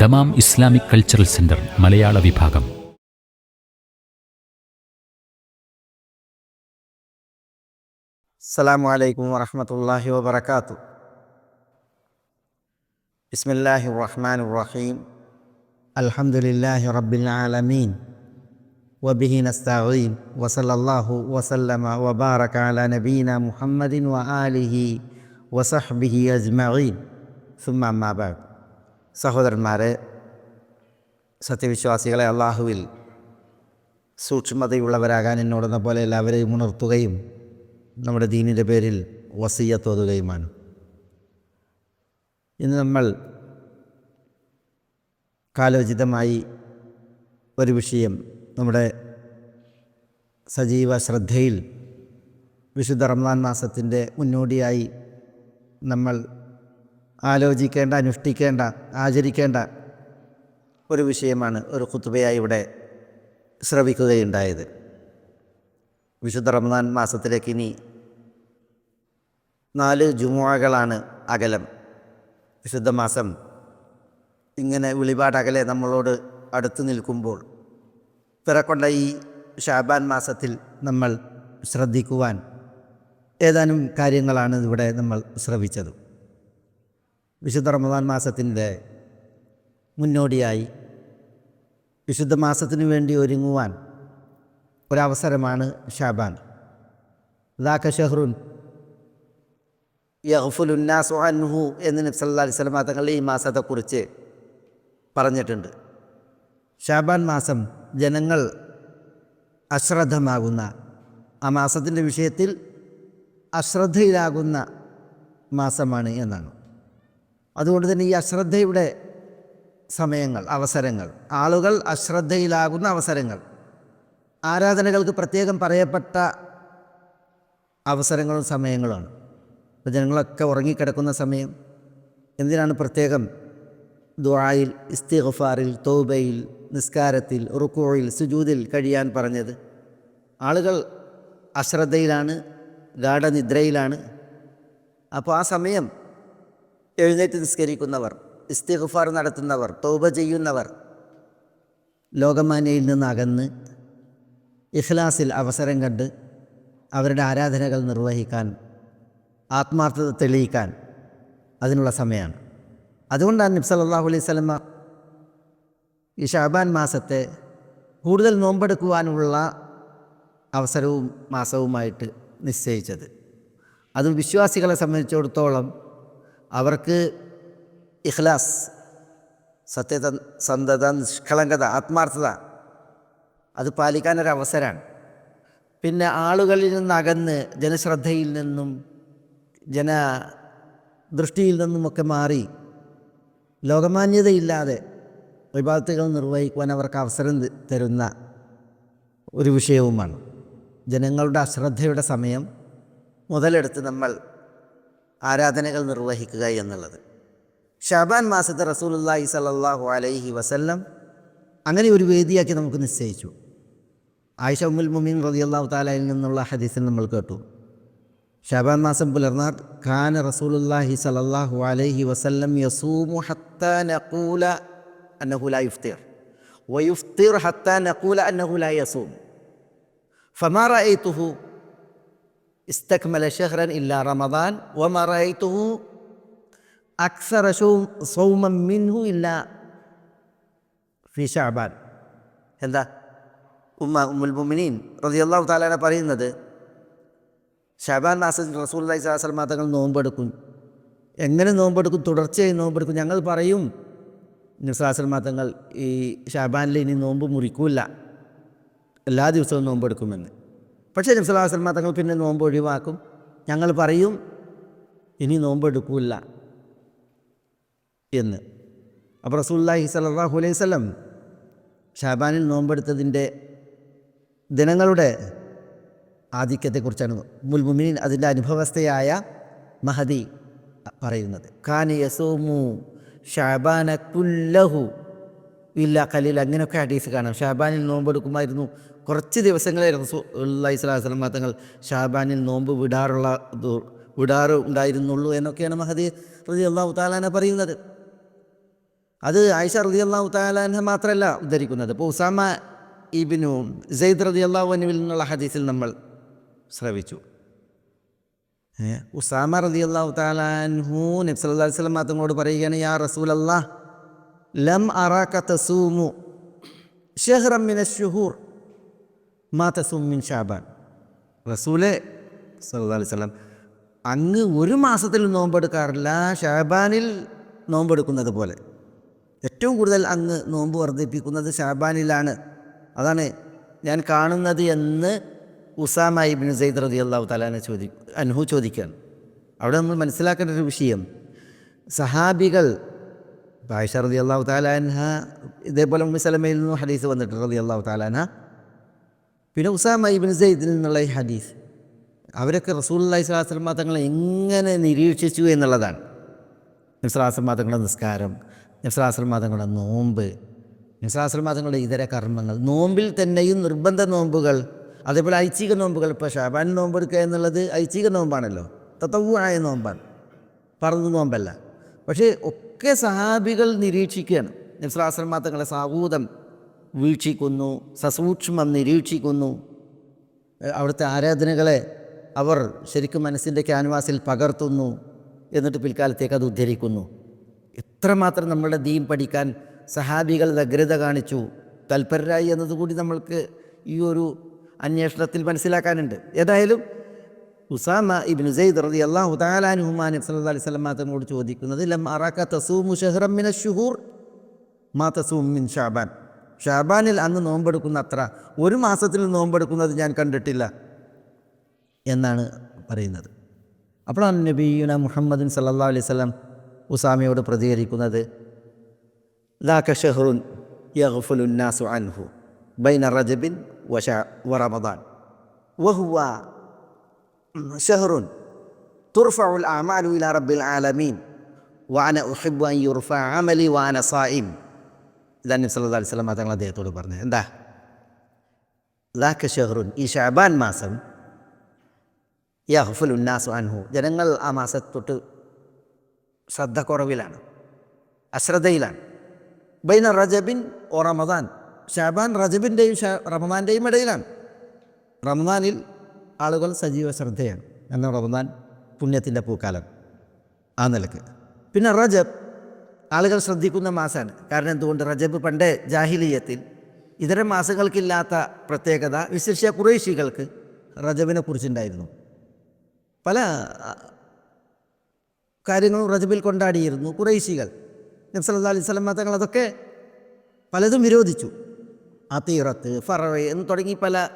Dammam Islamic cultural centre മലയാള വിഭാഗം السلام عليكم ورحمة الله وبركاته بسم الله الرحمن الرحيم الحمد لله رب العالمين وبه نستعين وصلى الله وسلم وبارك على نبينا محمد وآله وصحبه أجمعين ثم أما بعد സഹോദരന്മാരെ സത്യവിശ്വാസികളെ അള്ളാഹുവിൽ സൂക്ഷ്മതയുള്ളവരാകാൻ എന്നോടുന്ന പോലെ എല്ലാവരെയും ഉണർത്തുകയും നമ്മുടെ ദീനിന്റെ പേരിൽ വസീയത്തോതുകയുമാണ് ഇന്ന് നമ്മൾ കാലോചിതമായി ഒരു വിഷയം നമ്മുടെ സജീവ ശ്രദ്ധയിൽ വിശുദ്ധ റംസാൻ മാസത്തിന്റെ മുന്നോടിയായി നമ്മൾ ആലോചിക്കേണ്ട അനുഷ്ഠിക്കേണ്ട ആചരിക്കേണ്ട ഒരു വിഷയമാണ് ഒരു കുത്തുബയായി ഇവിടെ ശ്രവിക്കുകയുണ്ടായത്. വിശുദ്ധ റമദാൻ മാസത്തിലേക്ക് ഇനി നാല് ജുമുഅകളാണ് അകലം. വിശുദ്ധ മാസം ഇങ്ങനെ വിളിപാടകലെ നമ്മളോട് അടുത്ത് നിൽക്കുമ്പോൾ പിറക്കൊണ്ട ഈ ഷാബാൻ മാസത്തിൽ നമ്മൾ ശ്രദ്ധിക്കുവാൻ ഏതാനും കാര്യങ്ങളാണ് ഇവിടെ നമ്മൾ ശ്രവിച്ചത്. വിശുദ്ധ റമദാൻ മാസത്തിന്റെ മുന്നോടിയായി വിശുദ്ധ മാസത്തിനു വേണ്ടി ഒരുങ്ങുവാൻ ഒരവസരമാണ് ഷാബാൻ. ദാക്ക ഷെഹ്റുൻ. യഹ്ഫുലുന്നാസു അൻഹു എന്ന് നബ്സല്ലാ അലൈഹി സ്വലമ തങ്ങൾ ഈ മാസത്തെക്കുറിച്ച് പറഞ്ഞിട്ടുണ്ട്. ഷാബാൻ മാസം ജനങ്ങൾ അശ്രദ്ധമാകുന്ന ആ മാസത്തിന്റെ വിഷയത്തിൽ അശ്രദ്ധയിലാകുന്ന മാസമാണ് എന്നാണ്. അതുകൊണ്ട് തന്നെ ഈ അശ്രദ്ധയുടെ സമയങ്ങൾ അവസരങ്ങൾ ആളുകൾ അശ്രദ്ധയിലാകുന്ന അവസരങ്ങൾ ആരാധനകൾക്ക് പ്രത്യേകം പറയപ്പെട്ട അവസരങ്ങളും സമയങ്ങളുമാണ്. ഇപ്പോൾ ജനങ്ങളൊക്കെ ഉറങ്ങിക്കിടക്കുന്ന സമയം എന്തിനാണ് പ്രത്യേകം ദുആയിൽ ഇസ്തിഗ്ഫാറിൽ തൗബയിൽ നിസ്കാരത്തിൽ റുക്കോയിൽ സുജൂതിൽ കഴിയാൻ പറഞ്ഞത്? ആളുകൾ അശ്രദ്ധയിലാണ് ഗാഠനിദ്രയിലാണ്. അപ്പോൾ ആ സമയം എഴുന്നേറ്റ് നിസ്കരിക്കുന്നവർ ഇസ്തിഗ്ഫാർ നടത്തുന്നവർ തൗബ ചെയ്യുന്നവർ ലോകമാന്യയിൽ നിന്ന് അകന്ന് ഇഖ്ലാസിൽ അവസരം കണ്ട് അവരുടെ ആരാധനകൾ നിർവഹിക്കാൻ ആത്മാർത്ഥത തെളിയിക്കാൻ അതിനുള്ള സമയമാണ്. അതുകൊണ്ടാണ് നബി സല്ലല്ലാഹു അലൈഹി സ്വലമ ഈ ഷാബാൻ മാസത്തെ കൂടുതൽ നോമ്പെടുക്കുവാനുള്ള അവസരവും മാസവുമായിട്ട് നിശ്ചയിച്ചത്. അത് വിശ്വാസികളെ സംബന്ധിച്ചിടത്തോളം അവർക്ക് ഇഖ്ലാസ് സത്യത സന്തത നിഷ്കളങ്കത ആത്മാർത്ഥത അത് പാലിക്കാനൊരവസരമാണ് പിന്നെ ആളുകളിൽ നിന്ന് അകന്ന് ജനശ്രദ്ധയിൽ നിന്നും ജന ദൃഷ്ടിയിൽ നിന്നുമൊക്കെ മാറി ലോകമാന്യതയില്ലാതെ വിഭാഗത്തുകൾ നിർവഹിക്കുവാൻ അവർക്ക് അവസരം തരുന്ന ഒരു വിഷയവുമാണ്. ജനങ്ങളുടെ അശ്രദ്ധയുടെ സമയം മുതലെടുത്ത് നമ്മൾ ആരാധനകൾ നിർവഹിക്കുക എന്നുള്ളത്. ഷാബാൻ മാസത്തെ റസൂലുല്ലാഹി സലല്ലാഹു അലൈഹി വസല്ലം അങ്ങനെ ഒരു വേദിയാക്കി നമുക്ക് നിശ്ചയിച്ചു. ആയിഷ ഉമ്മുൽ മുമീൻ റതിയല്ലാഹു താലയിൽ നിന്നുള്ള ഹദീസിൽ നമ്മൾ കേട്ടു. ഷാബാൻ മാസം പുലർന്നാൽ ഖാൻ റസൂലുല്ലാഹി സലല്ലാഹു അലൈഹി വസല്ലം യസൂമു ഹത്ത നഖൂല അന്നഹുല യുഫ്തിർ. വയുഫ്തിർ ഹത്ത നഖൂല അന്നഹുല യസൂം. ഫമാ റഅയ്തുഹു استكمل ഇസ്തക്മല ഷെഹ്റൻ ഇല്ല റമദാൻ ഒമറൈത്തുഹു അക്സറ സൗമം മിൻഹു ഇല്ല ഫി ഷാബാൻ എന്താ? ഉമ്മ ഉമ്മുൽ മുമിനീൻ റതിയല്ലാഹു താലാന പറയുന്നത് ഷാബാൻ മാസത്തിൽ റസൂൽ അലൈഹി സ്വലാസ്ലമ തങ്ങൾ നോമ്പെടുക്കും. എങ്ങനെ നോമ്പെടുക്കും? തുടർച്ചയായി നോമ്പെടുക്കും. ഞങ്ങൾ പറയും നിസ്ലാസ്ലമ തങ്ങൾ ഈ ഷാബാനിൽ ഇനി നോമ്പ് മുറിക്കൂല. എല്ലാ ദിവസവും നോമ്പെടുക്കുമെന്ന്. പക്ഷേ നബ്സലാസ്ലമ തങ്ങൾ പിന്നെ നോമ്പ് ഒഴിവാക്കും. ഞങ്ങൾ പറയും ഇനി നോമ്പ് നോമ്പെടുക്കൂല എന്ന്. അപ്പോൾ റസൂല്ലാഹി സലാഹു അലൈഹി സ്വലം ഷാബാനിൽ നോമ്പെടുത്തതിന്റെ ദിനങ്ങളുടെ ആധിക്യത്തെക്കുറിച്ചാണ് മുൽമുമിനിൻ അതിന്റെ അനുഭവസ്ഥയായ മഹദി പറയുന്നത്. ഖാൻ യസോമു ഷാബാന കുല്ലഹു. ഇല്ല കലീൽ അങ്ങനെയൊക്കെ ഹദീസ് കാണാം. ഷാബാനിൽ നോമ്പെടുക്കുമായിരുന്നു കുറച്ച് ദിവസങ്ങളെ റസൂല്ലി സ്വലാഹു വസ്ലം തങ്ങൾ ഷാബാനിൽ നോമ്പ് വിടാറുള്ള വിടാറ് ഉണ്ടായിരുന്നുള്ളൂ എന്നൊക്കെയാണ് മഹദി റതി അള്ളാഹു താലാന പറയുന്നത്. അത് ആയിഷ റതി അള്ളാഹു താലാന മാത്രമല്ല ഉദ്ധരിക്കുന്നത്. ഇപ്പോൾ ഉസാമ ഇബിനു സെയ്ദ് റതി അള്ളാഹു അനുവിൽ നിന്നുള്ള ഹദീസിൽ നമ്മൾ ശ്രവിച്ചു. ഉസാമ റതി അള്ളാഹു താലാൻഹു നബ്സല്ലാ അലൈഹി വസ്ലം തങ്ങളോട് പറയുകയാണ് യാ റസൂൽ അള്ളാഹ് ലം അറാക്ക തസൂമു ഷെഹ്റമ്മിനെ മിന ഷുഹൂർ മാ തസൂം മിൻ ഷാബാൻ. റസൂലെ അലൈഹി വസല്ലം അങ്ങ് ഒരു മാസത്തിൽ നോമ്പെടുക്കാറില്ല ഷാബാനിൽ നോമ്പെടുക്കുന്നത് പോലെ. ഏറ്റവും കൂടുതൽ അങ്ങ് നോമ്പ് വർദ്ധിപ്പിക്കുന്നത് ഷാബാനിലാണ്. അതാണ് ഞാൻ കാണുന്നത് എന്ന് ഉസാമ ഇബ്നു സെയ്ദ് റതി അള്ളാഹു തലാനെ ചോദി അൻഹു ചോദിക്കുകയാണ്. അവിടെ നമ്മൾ മനസ്സിലാക്കേണ്ട ഒരു വിഷയം സഹാബികൾ ആയിഷ റതി അള്ളാഹു താലാൻഹ ഇതേപോലെ ഉമ്മി സലമയിൽ നിന്നും ഹദീസ് വന്നിട്ടുണ്ട് റതി അള്ളാഹു താലാൻഹ പിന്നെ ഉസാമ ഇബിൻ സെയ്ദിൽ നിന്നുള്ള ഈ ഹദീസ്. അവരൊക്കെ റസൂൽ സ്വലാസ്ലമ തങ്ങളെ എങ്ങനെ നിരീക്ഷിച്ചു എന്നുള്ളതാണ്. നിസ്ലാസ്ലമ തങ്ങളുടെ നിസ്കാരം നിസ്ലാസ്ലമ തങ്ങളുടെ നോമ്പ് നിസ്ലാസ്ലമ തങ്ങളുടെ ഇതര കർമ്മങ്ങൾ. നോമ്പിൽ തന്നെയും നിർബന്ധ നോമ്പുകൾ അതേപോലെ ഐച്ഛിക നോമ്പുകൾ. ഇപ്പോൾ ഷാബാൻ നോമ്പെടുക്കുക എന്നുള്ളത് ഐച്ഛിക നോമ്പാണല്ലോ. തത്തവുമായ നോമ്പാണ്. പറഞ്ഞ നോമ്പല്ല. പക്ഷേ ഒക്കെ സഹാബികൾ നിരീക്ഷിക്കുകയാണ്. നിസ്ലാസ്ലമ തങ്ങളെ സാഹൂതം വീക്ഷിക്കുന്നു സസൂക്ഷ്മം നിരീക്ഷിക്കുന്നു. അവിടുത്തെ ആരാധനകളെ അവർ ശരിക്കും മനസ്സിന്റെ ക്യാൻവാസിൽ പകർത്തുന്നു എന്നിട്ട് പിൽക്കാലത്തേക്ക് അത് ഉദ്ധരിക്കുന്നു. എത്രമാത്രം നമ്മളുടെ ദീൻ പഠിക്കാൻ സഹാബികൾ വ്യഗ്രത കാണിച്ചു. തൽപരരായി എന്നതുകൂടി നമ്മൾക്ക് ഈ ഒരു അന്വേഷണത്തിൽ മനസ്സിലാക്കാനുണ്ട്. ഏതായാലും ഉസാമ ഇബിൻ സെയ്ദ് റതി അള്ളാഹു താലാനുഹുമാൻ സല്ലാ അലൈഹി വസല്ലം തങ്ങളോട് ചോദിക്കുന്നത് ലം അറാക്ക തസൂമു ഷഹ്റം മിന ഷുഹൂർ മാ തസൂം മിൻ ഷാബാൻ ഷാബാനിൽ അന്ന് നോമ്പെടുക്കുന്ന അത്ര ഒരു മാസത്തിൽ നോമ്പെടുക്കുന്നത് ഞാൻ കണ്ടിട്ടില്ല എന്നാണ് പറയുന്നത്. അപ്പോഴാണ് നബീന മുഹമ്മദിൻ സല്ലാ അലൈഹി സ്വലം ഉസാമിയോട് പ്രതികരിക്കുന്നത് ലാക്ക ഷെഹ്റുൻ യഹ്ഫുലുന്നാസു അൻഹു ബൈന റജബിൻ വറമദാൻ ഷെഹ്റുൻ തുർഫഉൽ അമാലു റബ്ബിൽ ആലമീൻ. വാന ഉഹിബ് അൻ യുർഫ അമലി വാന സായിം ഇതാനും സല്ലാ അലൈഹി സ്വലം തങ്ങൾ അദ്ദേഹത്തോട് പറഞ്ഞു എന്താ? ദാക്ക ഷെഹ്റുൻ ഈ ഷഹബാൻ മാസം യഹ്ഫുൽ ഉന്നാസ് അൻഹു. ജനങ്ങൾ ആ മാസത്തൊട്ട് ശ്രദ്ധ കുറവിലാണ് അശ്രദ്ധയിലാണ്. ബൈന റജബിൻ ഓ റമദാൻ. ഷാബാൻ റജബിന്റെയും റമദാന്റെയും ഇടയിലാണ്. റമദാനിൽ ആളുകൾ സജീവ ശ്രദ്ധയാണ്. എന്നാൽ റമദാൻ പുണ്യത്തിന്റെ പൂക്കാലം ആ നിലയ്ക്ക്. പിന്നെ റജബ് ആളുകൾ ശ്രദ്ധിക്കുന്ന മാസമാണ് കാരണം എന്തുകൊണ്ട്? റജബ് പണ്ട് ജാഹിലീയത്തിൽ ഇതര മാസങ്ങൾക്കില്ലാത്ത പ്രത്യേകത വിശേഷ കുറേശികൾക്ക് റജബിനെ കുറിച്ചുണ്ടായിരുന്നു. പല കാര്യങ്ങളും റജബിൽ കൊണ്ടാടിയിരുന്നു കുറേശികൾ നബ്സല്ലാ അലൈഹി സ്വലം തങ്ങൾ അതൊക്കെ പലതും വിരോധിച്ചു. അതീറത്ത് ഫറവ എന്ന് തുടങ്ങി പല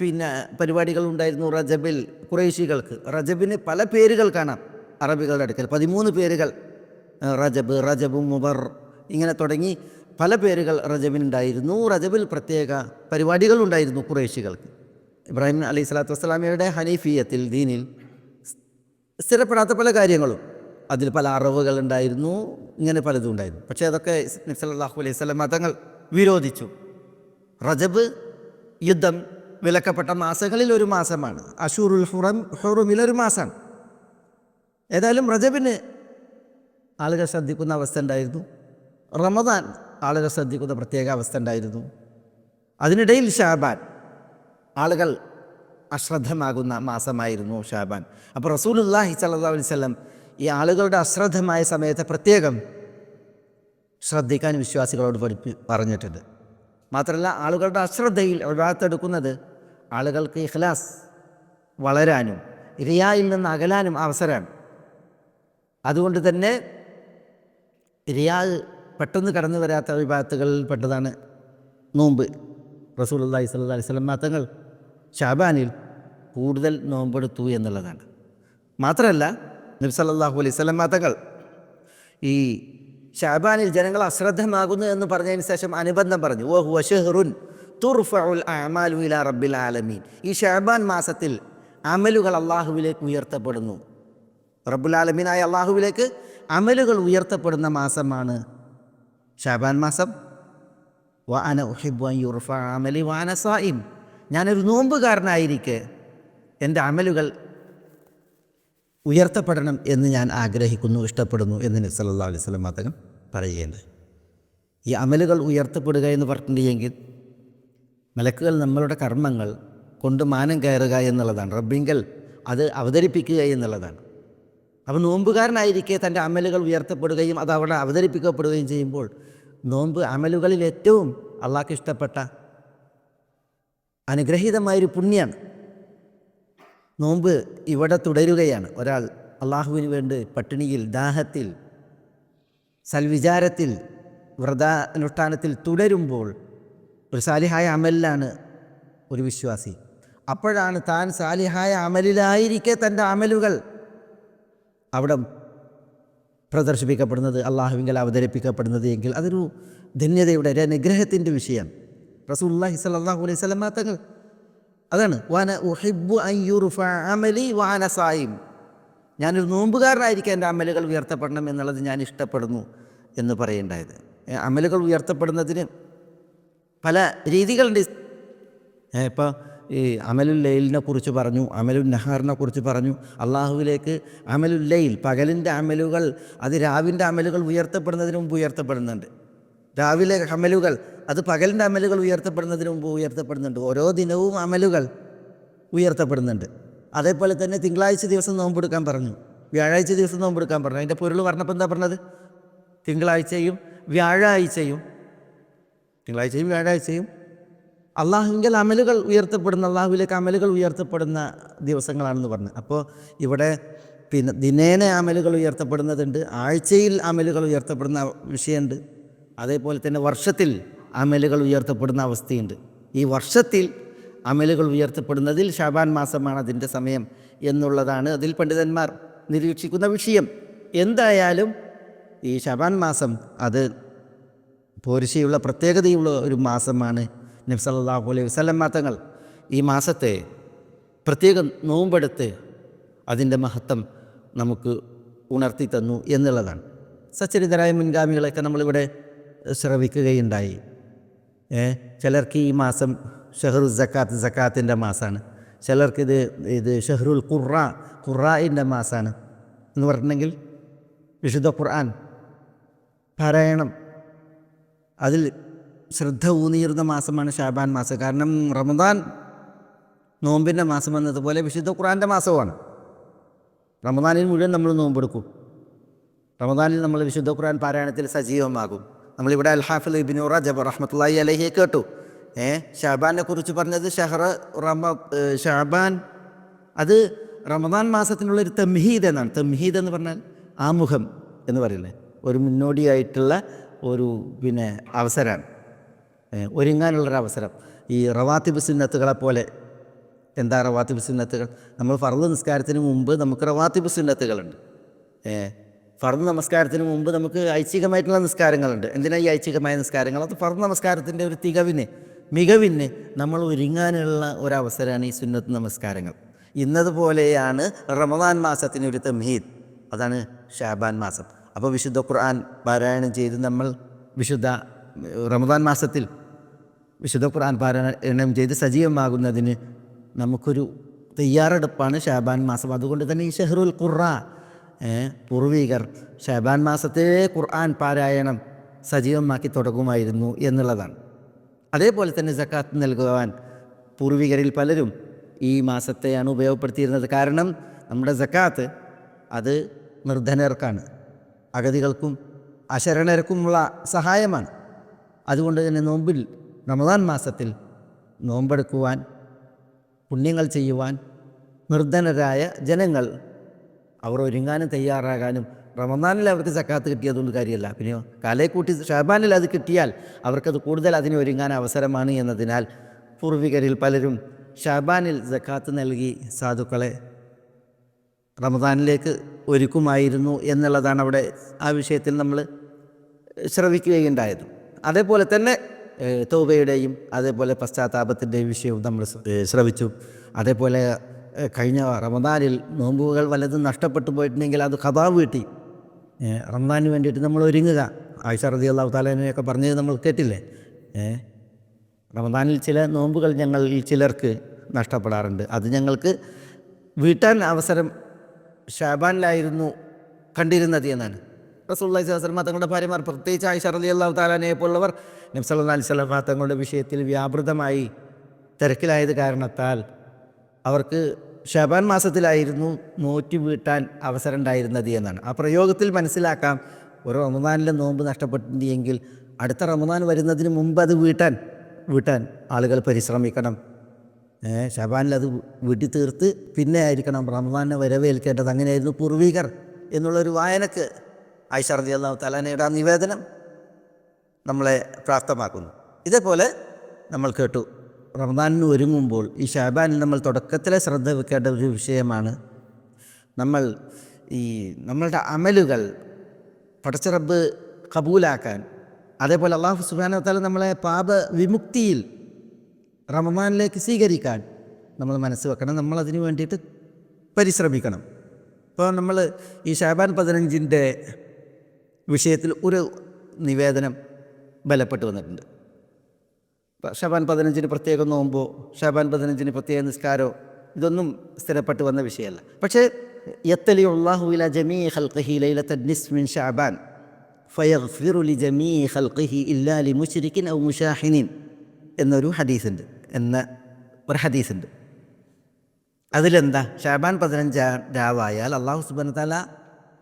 പിന്നെ പരിപാടികളുണ്ടായിരുന്നു റജബിൽ കുറേശികൾക്ക് റജബിന് പല പേരുകൾ കാണാം. അറബികളുടെ അടുക്കൽ പതിമൂന്ന് പേരുകൾ റജബ് റജബ് മുബർ ഇങ്ങനെ തുടങ്ങി പല പേരുകൾ റജബിനുണ്ടായിരുന്നു. റജബിൽ പ്രത്യേക പരിപാടികളുണ്ടായിരുന്നു കുറേശികൾക്ക് ഇബ്രാഹിം അലൈഹി സ്വലാത്തു വസ്സലാമയുടെ ഹനീഫിയത്തിൽ ദീനിൽ സ്ഥിരപ്പെടാത്ത പല കാര്യങ്ങളും. അതിൽ പല അറിവുകൾ ഉണ്ടായിരുന്നു ഇങ്ങനെ പലതും ഉണ്ടായിരുന്നു. പക്ഷേ അതൊക്കെ നബി അലൈഹി വസല്ലം മതങ്ങൾ വിരോധിച്ചു. റജബ് യുദ്ധം വിലക്കപ്പെട്ട മാസങ്ങളിൽ ഒരു മാസമാണ്. അഷൂറുൽ ഹുറം ഹുറുമിൽ ഒരു മാസമാണ്. ഏതായാലും റജബിന് ആളുകൾ ശ്രദ്ധിക്കുന്ന അവസ്ഥ ഉണ്ടായിരുന്നു. റമദാൻ ആളുകൾ ശ്രദ്ധിക്കുന്ന പ്രത്യേക അവസ്ഥ ഉണ്ടായിരുന്നു. അതിനിടയിൽ ഷാബാൻ ആളുകൾ അശ്രദ്ധമാകുന്ന മാസമായിരുന്നു ഷാബാൻ. അപ്പോൾ റസൂലുല്ലാഹി സല്ലാ വസല്ലം ഈ ആളുകളുടെ അശ്രദ്ധമായ സമയത്തെ പ്രത്യേകം ശ്രദ്ധിക്കാൻ വിശ്വാസികളോട് പഠിപ്പി പറഞ്ഞിട്ടുണ്ട്. മാത്രമല്ല ആളുകളുടെ അശ്രദ്ധയിൽ ഒഴിവാത്തെടുക്കുന്നത് ആളുകൾക്ക് ഇഖ്ലാസ് വളരാനും ഇരയായിൽ നിന്ന് അകലാനും അവസരമാണ്. അതുകൊണ്ട് തന്നെ റിയാ പെട്ടെന്ന് കടന്നു വരാത്ത വിഭാഗത്തുകളിൽ പെട്ടതാണ് നോമ്പ്. റസൂലുള്ളാഹി സ്വല്ലല്ലാഹി അലൈഹി സ്വലം തങ്ങൾ ഷാബാനിൽ കൂടുതൽ നോമ്പെടുത്തു എന്നുള്ളതാണ്. മാത്രമല്ല നബി സല്ലല്ലാഹു അലൈഹി സ്വലം തങ്ങൾ ഈ ഷാബാനിൽ ജനങ്ങൾ അശ്രദ്ധമാകുന്നു എന്ന് പറഞ്ഞതിന് ശേഷം അനുബന്ധം പറഞ്ഞു ഓ ഹുഷെഹ്റുൻ തുർഫഉൽ അമാലു റബ്ബിൽ ആലമീൻ. ഈ ഷാബാൻ മാസത്തിൽ അമലുകൾ അള്ളാഹുവിലേക്ക് ഉയർത്തപ്പെടുന്നു. റബ്ബുൽ ആലമീനായ അള്ളാഹുവിലേക്ക് അമലുകൾ ഉയർത്തപ്പെടുന്ന മാസമാണ് ഷാബാൻ മാസം. വ അന ഉഹിബു യുർഫ അമലി വാന സായിം ഞാനൊരു നോമ്പുകാരനായിരിക്കെ എന്റെ അമലുകൾ ഉയർത്തപ്പെടണം എന്ന് ഞാൻ ആഗ്രഹിക്കുന്നു ഇഷ്ടപ്പെടുന്നു എന്ന് നബി സല്ലല്ലാഹു അലൈഹി സ്വലം അദ്ദേഹം പറയുകയുണ്ട് ഈ അമലുകൾ ഉയർത്തപ്പെടുക എന്ന് പറഞ്ഞിട്ടുണ്ടെങ്കിൽ മലക്കുകൾ നമ്മളുടെ കർമ്മങ്ങൾ കൊണ്ട് മാനം കയറുക എന്നുള്ളതാണ്. റബ്ബിങ്കൽ അത് അവതരിപ്പിക്കുക എന്നുള്ളതാണ്. അപ്പോൾ നോമ്പുകാരനായിരിക്കെ തന്റെ അമലുകൾ ഉയർത്തപ്പെടുകയും അത് അവിടെ അവതരിപ്പിക്കപ്പെടുകയും ചെയ്യുമ്പോൾ നോമ്പ് അമലുകളിൽ ഏറ്റവും അള്ളാഹ്ക്ക് ഇഷ്ടപ്പെട്ട അനുഗ്രഹീതമായൊരു പുണ്യാണ്. നോമ്പ് ഇവിടെ തുടരുകയാണ്. ഒരാൾ അള്ളാഹുവിന് വേണ്ടി പട്ടിണിയിൽ ദാഹത്തിൽ സൽവിചാരത്തിൽ വ്രതാനുഷ്ഠാനത്തിൽ തുടരുമ്പോൾ ഒരു സാലിഹായ അമലിലാണ് ഒരു വിശ്വാസി. അപ്പോഴാണ് താൻ സാലിഹായ അമലിലായിരിക്കെ തന്റെ അമലുകൾ അവിടെ പ്രദർശിപ്പിക്കപ്പെടുന്നത് അള്ളാഹുവിങ്കൽ അവതരിപ്പിക്കപ്പെടുന്നത് എങ്കിൽ അതൊരു ധന്യതയുടെ ഒരു അനുഗ്രഹത്തിന്റെ വിഷയം. റസൂല്ലാഹി സലാഹു അലൈഹി സ്വലമാ തങ്ങൾ അതാണ്. വാന ഉഹിബു അമലി വാന സായിം. ഞാനൊരു നോമ്പുകാരനായിരിക്കും എന്റെ അമലുകൾ ഉയർത്തപ്പെടണം എന്നുള്ളത് ഞാൻ ഇഷ്ടപ്പെടുന്നു എന്ന് പറയേണ്ടായത്. അമലുകൾ ഉയർത്തപ്പെടുന്നതിന് പല രീതികളുണ്ട്. ഇപ്പോൾ ഈ അമലുൽ ലൈലിനെ കുറിച്ച് പറഞ്ഞു അമലുൽ നഹാറിനെ കുറിച്ച് പറഞ്ഞു. അള്ളാഹുവിലേക്ക് അമലുൽ ലൈൽ പകലിന്റെ അമലുകൾ അത് രാവിന്റെ അമലുകൾ ഉയർത്തപ്പെടുന്നതിന് മുമ്പ് ഉയർത്തപ്പെടുന്നുണ്ട്. രാവിലെ അമലുകൾ അത് പകലിന്റെ അമലുകൾ ഉയർത്തപ്പെടുന്നതിന് മുമ്പ് ഉയർത്തപ്പെടുന്നുണ്ട്. ഓരോ ദിനവും അമലുകൾ ഉയർത്തപ്പെടുന്നുണ്ട്. അതേപോലെ തന്നെ തിങ്കളാഴ്ച ദിവസം നോമ്പെടുക്കാൻ പറഞ്ഞു. വ്യാഴാഴ്ച ദിവസം നോമ്പെടുക്കാൻ പറഞ്ഞു. അതിന്റെ പൊരുൾ പറഞ്ഞപ്പോൾ എന്താ പറഞ്ഞത്? തിങ്കളാഴ്ചയും വ്യാഴാഴ്ചയും. തിങ്കളാഴ്ചയും വ്യാഴാഴ്ചയും അള്ളാഹുവിങ്കൽ അമലുകൾ ഉയർത്തപ്പെടുന്ന അള്ളാഹുവിലേക്ക് അമലുകൾ ഉയർത്തപ്പെടുന്ന ദിവസങ്ങളാണെന്ന് പറഞ്ഞു. അപ്പോൾ ഇവിടെ പിന്നെ ദിനേന അമലുകൾ ഉയർത്തപ്പെടുന്നതുണ്ട് ആഴ്ചയിൽ അമലുകൾ ഉയർത്തപ്പെടുന്ന വിഷയമുണ്ട്. അതേപോലെ തന്നെ വർഷത്തിൽ അമലുകൾ ഉയർത്തപ്പെടുന്ന അവസ്ഥയുണ്ട്. ഈ വർഷത്തിൽ അമലുകൾ ഉയർത്തപ്പെടുന്നതിൽ ഷാബാൻ മാസമാണ് അതിന്റെ സമയം എന്നുള്ളതാണ് അതിൽ പണ്ഡിതന്മാർ നിരീക്ഷിക്കുന്ന വിഷയം. എന്തായാലും ഈ ഷബാൻ മാസം അത് പോരിശയുള്ള പ്രത്യേകതയുള്ള ഒരു മാസമാണ് നബ്സല്ലാഹു അലൈഹി വസ്ലം തങ്ങൾ ഈ മാസത്തെ പ്രത്യേകം നോമ്പെടുത്ത് അതിന്റെ മഹത്വം നമുക്ക് ഉണർത്തി തന്നു എന്നുള്ളതാണ്. സച്ചരിതരായ മുൻഗാമികളെയൊക്കെ നമ്മളിവിടെ ശ്രവിക്കുകയുണ്ടായി. ചിലർക്ക് ഈ മാസം ഷെഹ്റു ജക്കാത്ത് ജക്കാത്തിന്റെ മാസമാണ് ചിലർക്കിത് ഇത് ഷെഹ്റുൽ ഖുറ ഖുറായിന്റെ മാസമാണ് എന്ന് പറഞ്ഞിട്ടുണ്ടെങ്കിൽ വിശുദ്ധ ഖുർആൻ പാരായണം അതിൽ ശ്രദ്ധ ഊന്നിയിരുന്ന മാസമാണ് ഷാബാൻ മാസം. കാരണം റമദാൻ നോമ്പിന്റെ മാസം എന്നതുപോലെ വിശുദ്ധ ഖുറാന്റെ മാസമാണ്. റമദാനിൽ മുഴുവൻ നമ്മൾ നോമ്പെടുക്കും. റമദാനിൽ നമ്മൾ വിശുദ്ധ ഖുറാൻ പാരായണത്തിൽ സജീവമാകും. നമ്മളിവിടെ അൽഹാഫിൽ ഇബിനു റജബ് റഹ്മത്തുള്ളി അലഹിയെ കേട്ടു. ഏ ഷാബാനെ കുറിച്ച് പറഞ്ഞത് ഷഹർ റമ ഷാബാൻ അത് റമദാൻ മാസത്തിനുള്ളൊരു തംഹീദ് എന്നാണ്. തംഹീദ് എന്ന് പറഞ്ഞാൽ ആമുഖം എന്ന് പറയില്ലേ ഒരു മുന്നോടിയായിട്ടുള്ള ഒരു പിന്നെ അവസരമാണ്. ഏ, ഒരുങ്ങാനുള്ളൊരു അവസരം ഈ റവാത്തിബ് സുന്നത്തുകളെ പോലെ എന്താ റവാത്തിബ് സുന്നത്തുകൾ നമ്മൾ ഫർദ് നിസ്കാരത്തിന് മുമ്പ് നമുക്ക് റവാത്തിബ് സുന്നത്തുകളുണ്ട് ഫർദ് നമസ്കാരത്തിന് മുമ്പ് നമുക്ക് ഐച്ഛികമായിട്ടുള്ള നിസ്കാരങ്ങളുണ്ട്. എന്തിനാ ഈ ഐച്ഛികമായ നിസ്കാരങ്ങൾ? അത് ഫർദ് നമസ്കാരത്തിന്റെ ഒരു തികവിന് മികവിന് നമ്മൾ ഒരുങ്ങാനുള്ള ഒരവസരമാണ് ഈ സുന്നത്ത് നമസ്കാരങ്ങൾ. ഇന്നതുപോലെയാണ് റമദാൻ മാസത്തിന് ഒരു തമീദ് അതാണ് ഷാബാൻ മാസം. അപ്പോൾ വിശുദ്ധ ഖുർആൻ പാരായണം ചെയ്ത് നമ്മൾ വിശുദ്ധ റമദാൻ മാസത്തിൽ വിശുദ്ധ ഖുർആൻ പാരായണം ചെയ്ത് സജീവമാകുന്നതിന് നമുക്കൊരു തയ്യാറെടുപ്പാണ് ഷാബാൻ മാസം. അതുകൊണ്ട് തന്നെ ഈ ഷെഹ്റുൽ ഖുറ പൂർവികർ ഷാബാൻ മാസത്തെ ഖുർആൻ പാരായണം സജീവമാക്കി തുടങ്ങുമായിരുന്നു എന്നുള്ളതാണ്. അതേപോലെ തന്നെ സക്കാത്ത് നൽകുവാൻ പൂർവികരിൽ പലരും ഈ മാസത്തെയാണ് ഉപയോഗപ്പെടുത്തിയിരുന്നത്. കാരണം നമ്മുടെ സക്കാത്ത് അത് നിർധനർക്കാണ്. അഗതികൾക്കും അശരണർക്കുമുള്ള സഹായമാണ്. അതുകൊണ്ട് തന്നെ നോമ്പിൽ റമദാൻ മാസത്തിൽ നോമ്പെടുക്കുവാൻ പുണ്യങ്ങൾ ചെയ്യുവാൻ നിർധനരായ ജനങ്ങൾ അവർ ഒരുങ്ങാനും തയ്യാറാകാനും റമദാനിൽ അവർക്ക് സക്കാത്ത് കിട്ടിയതൊന്നും കാര്യമല്ല. പിന്നെ കാലേക്കൂട്ടി കൂട്ടി ഷാബാനിൽ അത് കിട്ടിയാൽ അവർക്കത് കൂടുതൽ അതിന് ഒരുങ്ങാൻ അവസരമാണ് എന്നതിനാൽ പൂർവികരിൽ പലരും ഷാബാനിൽ സക്കാത്ത് നൽകി സാധുക്കളെ റമദാനിലേക്ക് ഒരുക്കുമായിരുന്നു എന്നുള്ളതാണ് അവിടെ ആ വിഷയത്തിൽ നമ്മൾ ശ്രവിക്കുകയുണ്ടായത്. അതേപോലെ തന്നെ തൗബയുടെയും അതേപോലെ പശ്ചാത്താപത്തിന്റെയും വിഷയവും നമ്മൾ ശ്രവിച്ചു. അതേപോലെ കഴിഞ്ഞ റമദാനിൽ നോമ്പുകൾ വല്ലതും നഷ്ടപ്പെട്ടു പോയിട്ടുണ്ടെങ്കിൽ അത് കഥാവ് കിട്ടി. റമദാനു വേണ്ടിയിട്ട് നമ്മൾ ഒരുങ്ങുക. ആയിഷ റതി അള്ളാഹു താലേനെയൊക്കെ പറഞ്ഞത് നമ്മൾ കേട്ടില്ലേ? റമദാനിൽ ചില നോമ്പുകൾ ഞങ്ങളിൽ ചിലർക്ക് നഷ്ടപ്പെടാറുണ്ട്. അത് ഞങ്ങൾക്ക് വീട്ടാൻ അവസരം ഷാബാനിലായിരുന്നു കണ്ടിരുന്നത് എന്നാണ്. റസൂള്ളി സ്വലമ തങ്ങളുടെ ഭാര്യമാർ പ്രത്യേകിച്ച് ആയിഷ റലി അള്ളാഹു താലാനെ പോലുള്ളവർ നബ്സല്ലാ അലൈഹി സ്വലമ തങ്ങളുടെ വിഷയത്തിൽ വ്യാപൃതമായി തിരക്കിലായത് കാരണത്താൽ അവർക്ക് ഷബാൻ മാസത്തിലായിരുന്നു നോറ്റി വീട്ടാൻ അവസരം ഉണ്ടായിരുന്നത് എന്നാണ്. ആ പ്രയോഗത്തിൽ മനസ്സിലാക്കാം ഒരു റമദാനിലെ നോമ്പ് നഷ്ടപ്പെട്ടിട്ടുണ്ടെങ്കിൽ അടുത്ത റമദാൻ വരുന്നതിന് മുമ്പ് അത് വീട്ടാൻ വീട്ടാൻ ആളുകൾ പരിശ്രമിക്കണം. ഷബാനിൽ അത് വീട്ടി തീർത്ത് പിന്നെ ആയിരിക്കണം റമദാനെ വരവേൽക്കേണ്ടത്. അങ്ങനെയായിരുന്നു പൂർവികർ എന്നുള്ളൊരു വായനക്ക് ഐഷർദി അള്ളാഹു തലാനയുടെ ആ നിവേദനം നമ്മളെ പ്രാപ്തമാക്കുന്നു. ഇതേപോലെ നമ്മൾ കേട്ടു റമദാനിന് ഒരുങ്ങുമ്പോൾ ഈ ഷാബാനിൽ നമ്മൾ തുടക്കത്തിലെ ശ്രദ്ധ വെക്കേണ്ട ഒരു വിഷയമാണ് നമ്മൾ ഈ നമ്മളുടെ അമലുകൾ പടച്ചറബ് കബൂലാക്കാൻ. അതേപോലെ അള്ളാഹു സുബാന താല നമ്മളെ പാപ വിമുക്തിയിൽ റമദാനിലേക്ക് സ്വീകരിക്കാൻ നമ്മൾ മനസ്സ് വെക്കണം നമ്മളതിന് വേണ്ടിയിട്ട് പരിശ്രമിക്കണം. ഇപ്പോൾ നമ്മൾ ഈ ഷാബാൻ പതിനഞ്ചിന്റെ വിഷയത്തിൽ ഒരു നിവേദനം ബലപ്പെട്ട് വന്നിട്ടുണ്ട്. ഷബാൻ പതിനഞ്ചിന് പ്രത്യേകം നോമ്പോ ഷബാൻ പതിനഞ്ചിന് പ്രത്യേക നിസ്കാരോ ഇതൊന്നും സ്ഥിരപ്പെട്ടു വന്ന വിഷയമല്ല. പക്ഷേ യത്തലി ഉള്ളാഹുല ജമീ ഖൽഖിഹി ലൈലത്ത നിസ്മിൻ ഷാബാൻ ഫയർഫിറുലി ജമീ ഹൽഖഹി ഇല്ലാലി മുഷരിക്കിൻ ഔ മുഷാഹിനിൻ എന്നൊരു ഹദീസുണ്ട് എന്ന ഒരു ഹദീസുണ്ട്. അതിലെന്താ? ഷാബാൻ പതിനഞ്ചാം രാവായാൽ അള്ളാഹു സുബാൻ താല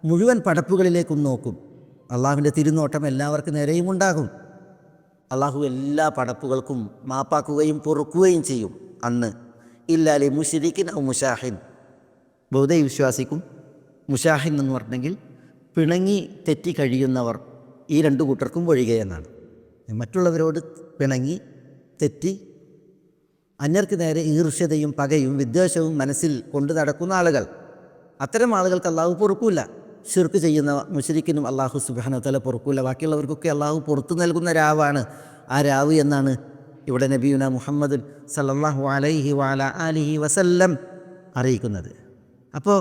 മുഴുവൻ പടപ്പുകളിലേക്കും നോക്കും. അള്ളാഹുവിന്റെ തിരുനോട്ടം എല്ലാവർക്കും നേരെയും ഉണ്ടാകും. അള്ളാഹു എല്ലാ പടപ്പുകൾക്കും മാപ്പാക്കുകയും പൊറുക്കുകയും ചെയ്യും. അന്ന് ഇല്ലാലി മുഷിരിക്കിൻ ഔ മുഷാഹിൻ ബൗദ്ധ വിശ്വാസിക്കും മുഷാഹിൻ എന്ന് പറഞ്ഞെങ്കിൽ പിണങ്ങി തെറ്റി കഴിയുന്നവർ ഈ രണ്ട് കൂട്ടർക്കും ഒഴികെയെന്നാണ് മറ്റുള്ളവരോട് പിണങ്ങി തെറ്റി അന്യർക്ക് നേരെ ഈർഷ്യതയും പകയും വിദ്വേഷവും മനസ്സിൽ കൊണ്ടു നടക്കുന്ന ആളുകൾ. അത്തരം ആളുകൾക്ക് അള്ളാഹു പൊറുക്കൂല. ഷിർക്ക് ചെയ്യുന്ന മുഷരിക്കിനും അള്ളാഹു സുബാനത്തല പൊറുക്കൂല. ബാക്കിയുള്ളവർക്കൊക്കെ അള്ളാഹു പുറത്തു നൽകുന്ന രാവാണ് ആ രാവ് എന്നാണ് ഇവിടെ നബിയുന മുഹമ്മദ് സല്ലാഹു അലൈഹി വാല അലിഹി വസല്ലം അറിയിക്കുന്നത്. അപ്പോൾ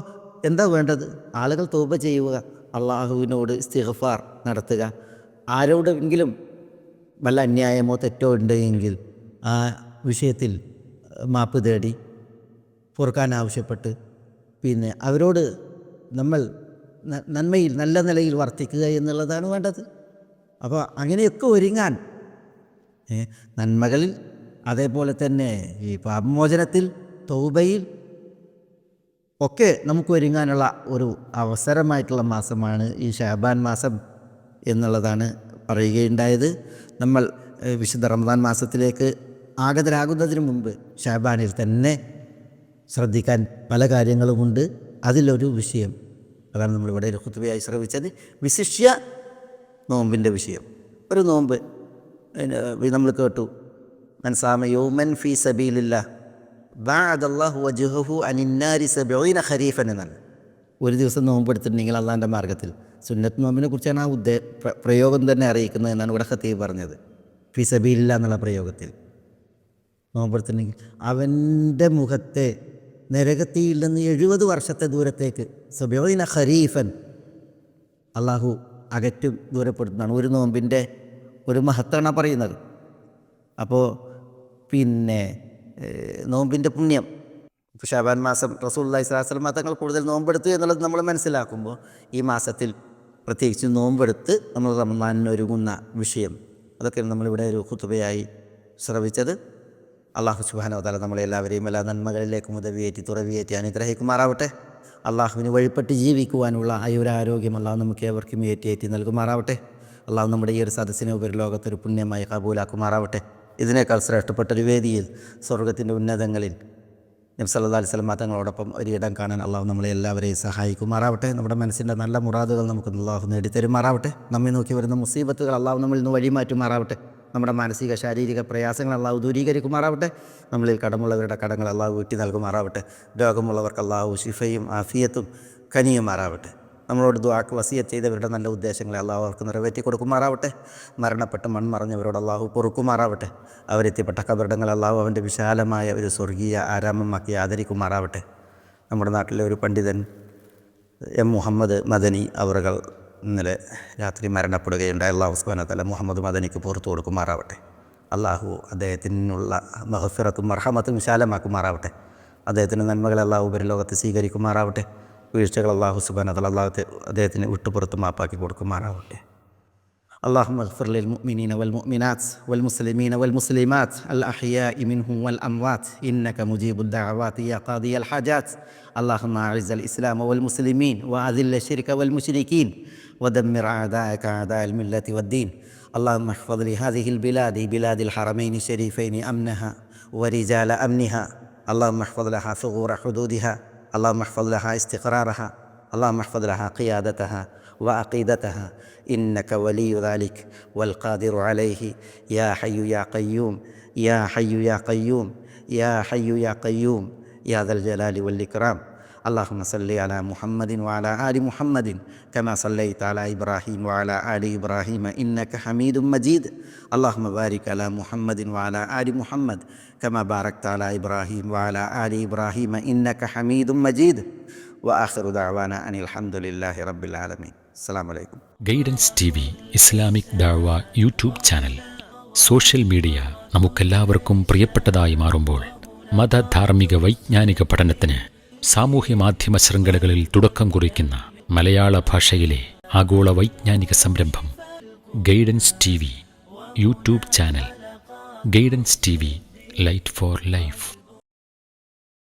എന്താ വേണ്ടത്? ആളുകൾ തോപ ചെയ്യുക അള്ളാഹുവിനോട് ഇസ്തിഗ്ഫാർ നടത്തുക. ആരോടെങ്കിലും വല്ല അന്യായമോ തെറ്റോ ഉണ്ടെങ്കിൽ ആ വിഷയത്തിൽ മാപ്പ് തേടി പൊറുക്കാൻ ആവശ്യപ്പെട്ട് പിന്നെ അവരോട് നമ്മൾ നന്മയിൽ നല്ല നിലയിൽ വർത്തിക്കുക എന്നുള്ളതാണ് വേണ്ടത്. അപ്പോൾ അങ്ങനെയൊക്കെ ഒരുങ്ങാൻ നന്മകളിൽ അതേപോലെ തന്നെ ഈ പാപമോചനത്തിൽ തൗബയിൽ ഒക്കെ നമുക്ക് ഒരുങ്ങാനുള്ള ഒരു അവസരമായിട്ടുള്ള മാസമാണ് ഈ ഷാബാൻ മാസം എന്നുള്ളതാണ് പറയുകയുണ്ടായത്. നമ്മൾ വിശുദ്ധ റമദാൻ മാസത്തിലേക്ക് ആഗതരാകുന്നതിന് മുമ്പ് ഷാബാനിൽ തന്നെ ശ്രദ്ധിക്കാൻ പല കാര്യങ്ങളുമുണ്ട്. അതിലൊരു വിഷയം അതാണ് നമ്മളിവിടെ ഒരു കുത്തുബയായി ശ്രമിച്ചത് വിശിഷ്യ നോമ്പിന്റെ വിഷയം. ഒരു നോമ്പ് നമ്മൾ കേട്ടു. മൻസാമ യോമൻ ഫി സബീലില്ല അനിന്നാരി ഖരീഫൻ എന്നാണ് ഒരു ദിവസം നോമ്പ് എടുത്തിട്ടുണ്ടെങ്കിൽ അള്ളാന്റെ മാർഗത്തിൽ സുന്നത്ത് നോമ്പിനെ കുറിച്ചാണ് ആ ഉദ്ദേ പ്രയോഗം തന്നെ അറിയിക്കുന്നത് എന്നാണ് ഇവിടെ ഖത്തീബ് പറഞ്ഞത്. ഫി സബീലില്ല എന്നുള്ള പ്രയോഗത്തിൽ. നോമ്പെടുത്തിട്ടുണ്ടെങ്കിൽ അവന്റെ മുഖത്തെ നരകത്തിയിൽ നിന്ന് എഴുപത് വർഷത്തെ ദൂരത്തേക്ക്. സബീന ഖരീഫൻ അള്ളാഹു അകറ്റും ദൂരപ്പെടുത്തുന്നതാണ്. ഒരു നോമ്പിന്റെ ഒരു മഹത്താണ് പറയുന്നത്. അപ്പോൾ പിന്നെ നോമ്പിന്റെ പുണ്യം. ഷാബാൻ മാസം റസൂല്ലായി സ്വലാസ്ലം തങ്ങൾ കൂടുതൽ നോമ്പെടുത്തു എന്നുള്ളത് നമ്മൾ മനസ്സിലാക്കുമ്പോൾ ഈ മാസത്തിൽ പ്രത്യേകിച്ച് നോമ്പെടുത്ത് നമ്മൾ റമദാനിന് ഒരുങ്ങുന്ന വിഷയം. അതൊക്കെയാണ് നമ്മളിവിടെ ഒരു കുത്തുബയായി ശ്രവിച്ചത്. അള്ളാഹു സുബാനോ തല നമ്മളെല്ലാവരെയും എല്ലാ നന്മകളിലേക്കും ഉദവിയേറ്റി തുറവിയേറ്റി അനുഗ്രഹിക്കുമാറാവട്ടെ. അള്ളാഹുവിന് വഴിപ്പെട്ട് ജീവിക്കുവാനുള്ള ആ ഒരു ആരോഗ്യം അള്ളാഹു നമുക്ക് ഏവർക്കും ഏറ്റിയേറ്റി നൽകുമാറാവട്ടെ. അള്ളാഹു നമ്മുടെ ഈ ഒരു സദസ്സിനെ ഉപരിലോകത്തൊരു പുണ്യമായി കബൂലാക്കുമാറാവട്ടെ. ഇതിനേക്കാൾ ശ്രേഷ്ഠപ്പെട്ടൊരു വേദിയിൽ സ്വർഗത്തിന്റെ ഉന്നതങ്ങളിൽ നബ്സല്ലാ അലൈഹി സ്വലം തങ്ങളോടൊപ്പം ഒരിടം കാണാൻ അള്ളാഹു നമ്മളെ എല്ലാവരെയും സഹായിക്കുമാറാവട്ടെ. നമ്മുടെ മനസ്സിന്റെ നല്ല മുറാദുകൾ നമുക്ക് അള്ളാഹു നേടിത്തരുമാറാവട്ടെ. നമ്മെ നോക്കി വരുന്ന മുസീബത്തുകൾ അള്ളാഹു നമ്മളിൽ നിന്ന് വഴിമാറ്റുമാറാവട്ടെ. നമ്മുടെ മാനസിക ശാരീരിക പ്രയാസങ്ങൾ അള്ളാഹു ദൂരീകരിക്കുമാറാവട്ടെ. നമ്മളിൽ കടമുള്ളവരുടെ കടങ്ങൾ അള്ളാഹു വീട്ടി നൽകുമാറാവട്ടെ. രോഗമുള്ളവർക്ക് അള്ളാഹു ശിഫയും ആഫിയത്തും കനിയുമാറാവട്ടെ. നമ്മളോട് ദ്വാക്ക് വസിയത്ത് ചെയ്തവരുടെ നല്ല ഉദ്ദേശങ്ങളെ അള്ളാഹു അവർക്ക് നിറവേറ്റി കൊടുക്കുമാറാവട്ടെ. മരണപ്പെട്ട് മൺമറഞ്ഞവരോട് അള്ളാഹു പൊറുക്കുമാറാവട്ടെ. അവരെത്തിപ്പെട്ട കബറിടങ്ങൾ അള്ളാഹു അവന്റെ വിശാലമായ ഒരു സ്വർഗീയ ആരാമമാക്കി ആദരിക്കുമാറാവട്ടെ. നമ്മുടെ നാട്ടിലെ ഒരു പണ്ഡിതൻ എം മുഹമ്മദ് മദനി അവറുകൾ ഇന്നലെ രാത്രി മരണപ്പെടുകയുണ്ടായ. അള്ളാഹു സുബാന തല മുഹമ്മദ് മദനിക്ക് പുറത്തു കൊടുക്കുമാറാവട്ടെ. അള്ളാഹു അദ്ദേഹത്തിനുള്ള മഹഫിറത്തും മർഹമത്തും വിശാലമാക്കുമാറാവട്ടെ. അദ്ദേഹത്തിന്റെ നന്മകൾ അള്ളാഹു ഉപരിലോകത്ത് സ്വീകരിക്കുമാറാവട്ടെ. വീഴ്ചകൾ അള്ളാഹു സുബാനത്തല അള്ളാഹത്തെ അദ്ദേഹത്തിന് വിട്ടുപുറത്ത് മാപ്പാക്കി കൊടുക്കുമാറാവട്ടെ. اللهم اغفر للمؤمنين والمؤمنات والمسلمين والمسلمات الأحياء منهم والأموات إنك مجيب الدعوات يا قاضي الحاجات. اللهم أعز الإسلام والمسلمين وأذل الشرك والمشركين ودمر أعداءك أعداء الملة والدين. اللهم احفظ لهذه البلاد بلاد الحرمين الشريفين أمنها ورجال أمنها. اللهم احفظ لها ثغور حدودها. اللهم احفظ لها استقرارها. اللهم احفظ لها قيادتها. وعقيدتها. إنك ولي ذلك والقادر عليه. يا حي يا قيوم يا حي يا قيوم يا حي يا قيوم يا ذا الجلال والإكرام. اللهم صل على محمد وعلى آل محمد كما صليت على إبراهيم وعلى آل إبراهيم إنك حميد مجيد. اللهم بارك على محمد وعلى آل محمد كما باركت على إبراهيم وعلى آل إبراهيم إنك حميد مجيد. وآخر دعوانا أن الحمد لله رب العالمين. അസ്സാമലൈക്കും ഗൈഡൻസ് ടി വി ഇസ്ലാമിക് ദാഴ്വ യൂട്യൂബ് ചാനൽ. സോഷ്യൽ മീഡിയ നമുക്കെല്ലാവർക്കും പ്രിയപ്പെട്ടതായി മാറുമ്പോൾ മതധാർമ്മിക വൈജ്ഞാനിക പഠനത്തിന് സാമൂഹ്യ മാധ്യമ ശൃംഖലകളിൽ തുടക്കം കുറിക്കുന്ന മലയാള ഭാഷയിലെ ആഗോള വൈജ്ഞാനിക സംരംഭം guidance T V YouTube channel. Guidance T V light for life.